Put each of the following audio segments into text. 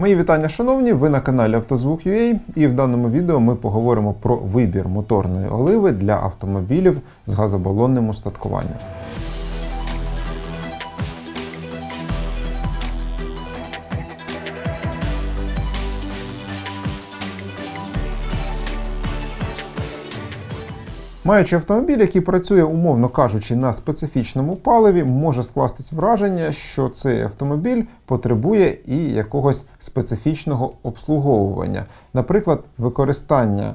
Мої вітання, шановні! Ви на каналі Автозвук.ua і в даному відео ми поговоримо про вибір моторної оливи для автомобілів з газобалонним устаткуванням. Маючи автомобіль, який працює, умовно кажучи, на специфічному паливі, може скластись враження, що цей автомобіль потребує і якогось специфічного обслуговування, наприклад, використання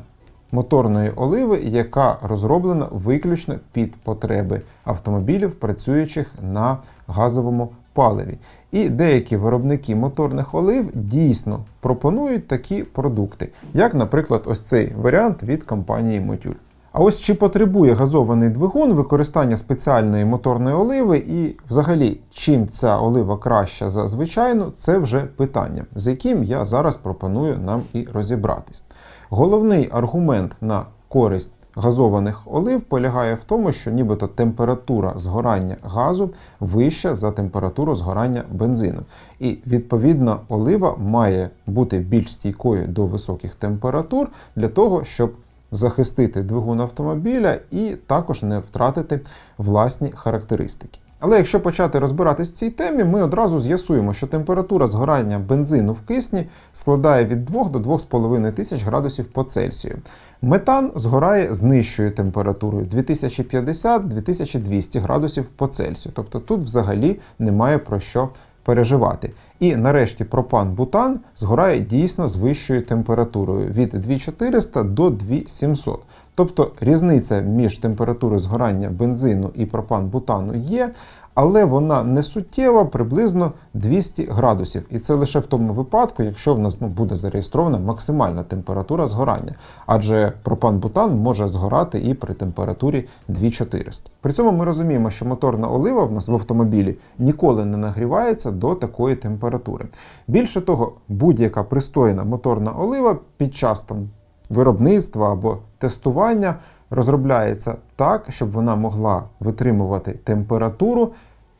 моторної оливи, яка розроблена виключно під потреби автомобілів, працюючих на газовому паливі. І деякі виробники моторних олив дійсно пропонують такі продукти, як, наприклад, ось цей варіант від компанії Мотюль. А ось чи потребує газований двигун використання спеціальної моторної оливи, і взагалі, чим ця олива краща за звичайну, це вже питання, з яким я зараз пропоную нам і розібратись. Головний аргумент на користь газованих олив полягає в тому, що нібито температура згорання газу вища за температуру згорання бензину. І відповідно олива має бути більш стійкою до високих температур для того, щоб захистити двигун автомобіля і також не втратити власні характеристики. Але якщо почати розбиратись в цій темі, ми одразу з'ясуємо, що температура згорання бензину в кисні складає від 2 до 2,5 тисяч градусів по Цельсію. Метан згорає з нижчою температурою 2050-2200 градусів по Цельсію. Тобто тут взагалі немає про що переживати. І нарешті пропан-бутан згорає дійсно з вищою температурою від 2400 до 2700. Тобто різниця між температурою згорання бензину і пропан-бутану є, але вона не суттєва, приблизно 200 градусів. І це лише в тому випадку, якщо в нас ну, буде зареєстрована максимальна температура згорання. Адже пропан-бутан може згорати і при температурі 2400. При цьому ми розуміємо, що моторна олива в нас в автомобілі ніколи не нагрівається до такої температури. Більше того, будь-яка пристойна моторна олива під час там виробництва або тестування розробляється так, щоб вона могла витримувати температуру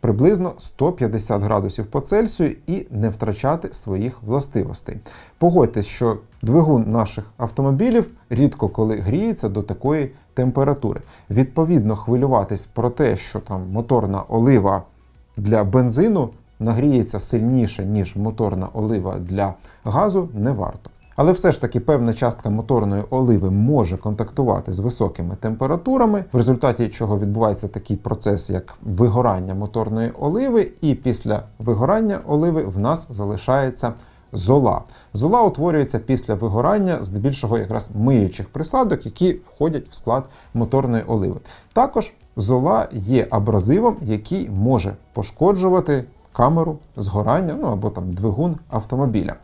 приблизно 150 градусів по Цельсію і не втрачати своїх властивостей. Погодьтесь, що двигун наших автомобілів рідко коли гріється до такої температури. Відповідно, хвилюватись про те, що там моторна олива для бензину нагріється сильніше, ніж моторна олива для газу, не варто. Але все ж таки певна частка моторної оливи може контактувати з високими температурами, в результаті чого відбувається такий процес, як вигорання моторної оливи, і після вигорання оливи в нас залишається зола. Зола утворюється після вигорання здебільшого якраз миючих присадок, які входять в склад моторної оливи. Також зола є абразивом, який може пошкоджувати камеру згорання, ну або там двигун автомобіля.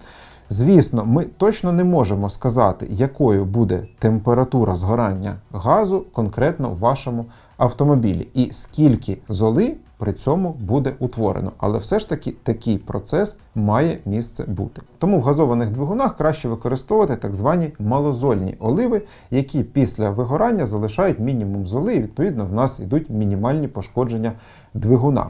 Звісно, ми точно не можемо сказати, якою буде температура згорання газу конкретно в вашому автомобілі, і скільки золи при цьому буде утворено. Але все ж таки такий процес має місце бути. Тому в газованих двигунах краще використовувати так звані малозольні оливи, які після вигорання залишають мінімум золи, і відповідно в нас йдуть мінімальні пошкодження двигуна.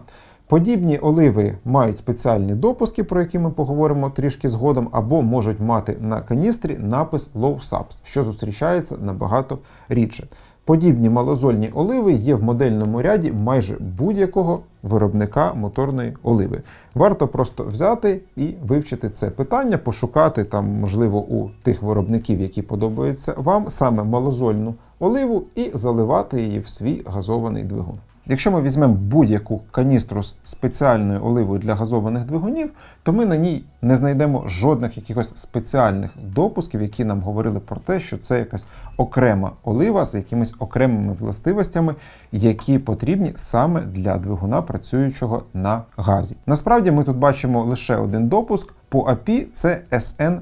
Подібні оливи мають спеціальні допуски, про які ми поговоримо трішки згодом, або можуть мати на каністрі напис Low Subs, що зустрічається набагато рідше. Подібні малозольні оливи є в модельному ряді майже будь-якого виробника моторної оливи. Варто просто взяти і вивчити це питання, пошукати там, можливо, у тих виробників, які подобаються вам, саме малозольну оливу, і заливати її в свій газований двигун. Якщо ми візьмемо будь-яку каністру з спеціальною оливою для газованих двигунів, то ми на ній не знайдемо жодних якихось спеціальних допусків, які нам говорили про те, що це якась окрема олива з якимись окремими властивостями, які потрібні саме для двигуна, працюючого на газі. Насправді ми тут бачимо лише один допуск. По API це SN+.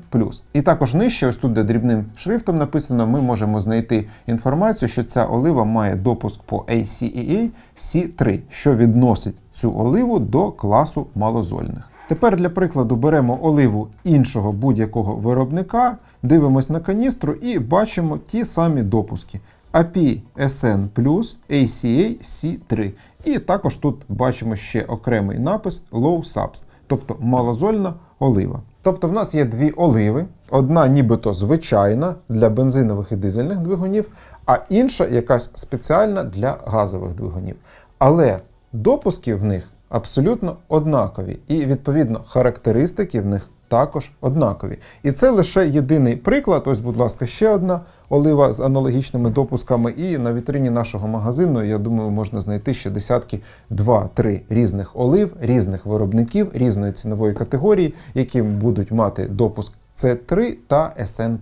І також нижче, ось тут, де дрібним шрифтом написано, ми можемо знайти інформацію, що ця олива має допуск по ACEA C3, що відносить цю оливу до класу малозольних. Тепер для прикладу беремо оливу іншого будь-якого виробника, дивимось на каністру і бачимо ті самі допуски. API SN ACA C3. І також тут бачимо ще окремий напис Low Subs, тобто малозольна олива. Тобто в нас є дві оливи, одна нібито звичайна для бензинових і дизельних двигунів, а інша якась спеціальна для газових двигунів. Але допуски в них абсолютно однакові, і відповідно характеристики в них також однакові. І це лише єдиний приклад. Ось, будь ласка, ще одна олива з аналогічними допусками. І на вітрині нашого магазину, я думаю, можна знайти ще десятки два-три різних олив, різних виробників, різної цінової категорії, які будуть мати допуск. C3 та SN+.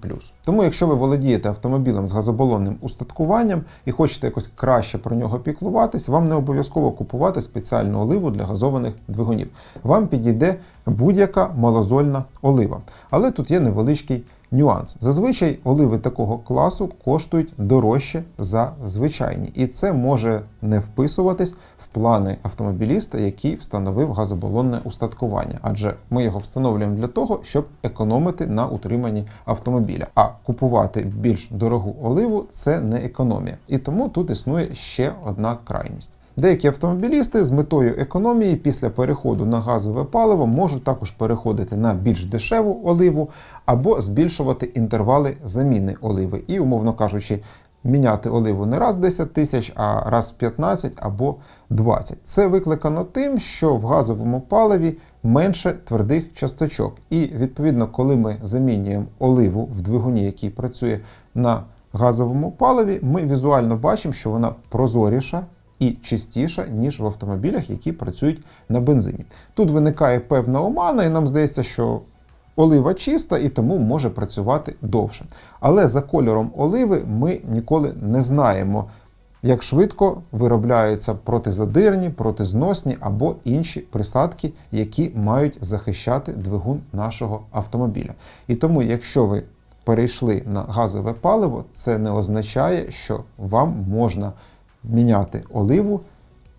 Тому, якщо ви володієте автомобілем з газобалонним устаткуванням і хочете якось краще про нього піклуватись, вам не обов'язково купувати спеціальну оливу для газованих двигунів. Вам підійде будь-яка малозольна олива. Але тут є невеличкий нюанс. Зазвичай оливи такого класу коштують дорожче за звичайні, і це може не вписуватись в плани автомобіліста, який встановив газобалонне устаткування, адже ми його встановлюємо для того, щоб економити на утриманні автомобіля. А купувати більш дорогу оливу це не економія. І тому тут існує ще одна крайність. Деякі автомобілісти з метою економії після переходу на газове паливо можуть також переходити на більш дешеву оливу або збільшувати інтервали заміни оливи. І, умовно кажучи, міняти оливу не раз в 10 тисяч, а раз в 15 або 20. Це викликано тим, що в газовому паливі менше твердих часточок. І відповідно, коли ми замінюємо оливу в двигуні, який працює на газовому паливі, ми візуально бачимо, що вона прозоріша і чистіша, ніж в автомобілях, які працюють на бензині. Тут виникає певна омана, і нам здається, що олива чиста і тому може працювати довше. Але за кольором оливи ми ніколи не знаємо. Як швидко виробляються протизадирні, протизносні або інші присадки, які мають захищати двигун нашого автомобіля. І тому, якщо ви перейшли на газове паливо, це не означає, що вам можна міняти оливу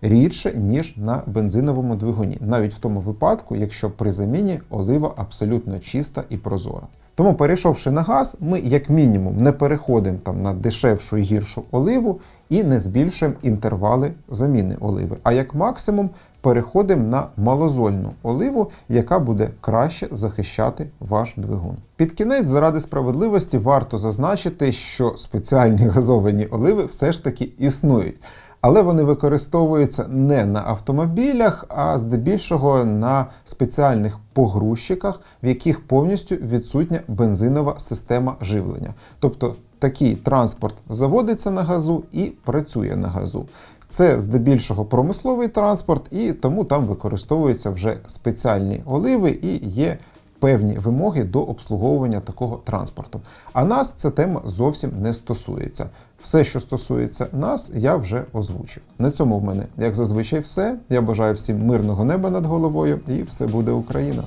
рідше, ніж на бензиновому двигуні, навіть в тому випадку, якщо при заміні олива абсолютно чиста і прозора. Тому, перейшовши на газ, ми як мінімум не переходимо там на дешевшу і гіршу оливу і не збільшуємо інтервали заміни оливи. А як максимум переходимо на малозольну оливу, яка буде краще захищати ваш двигун. Під кінець, заради справедливості, варто зазначити, що спеціальні газовані оливи все ж таки існують. Але вони використовуються не на автомобілях, а здебільшого на спеціальних погрузчиках, в яких повністю відсутня бензинова система живлення. Тобто такий транспорт заводиться на газу і працює на газу. Це здебільшого промисловий транспорт, і тому там використовуються вже спеціальні оливи і є певні вимоги до обслуговування такого транспорту. А нас ця тема зовсім не стосується. Все, що стосується нас, я вже озвучив. На цьому в мене, як зазвичай, все. Я бажаю всім мирного неба над головою, і все буде Україна.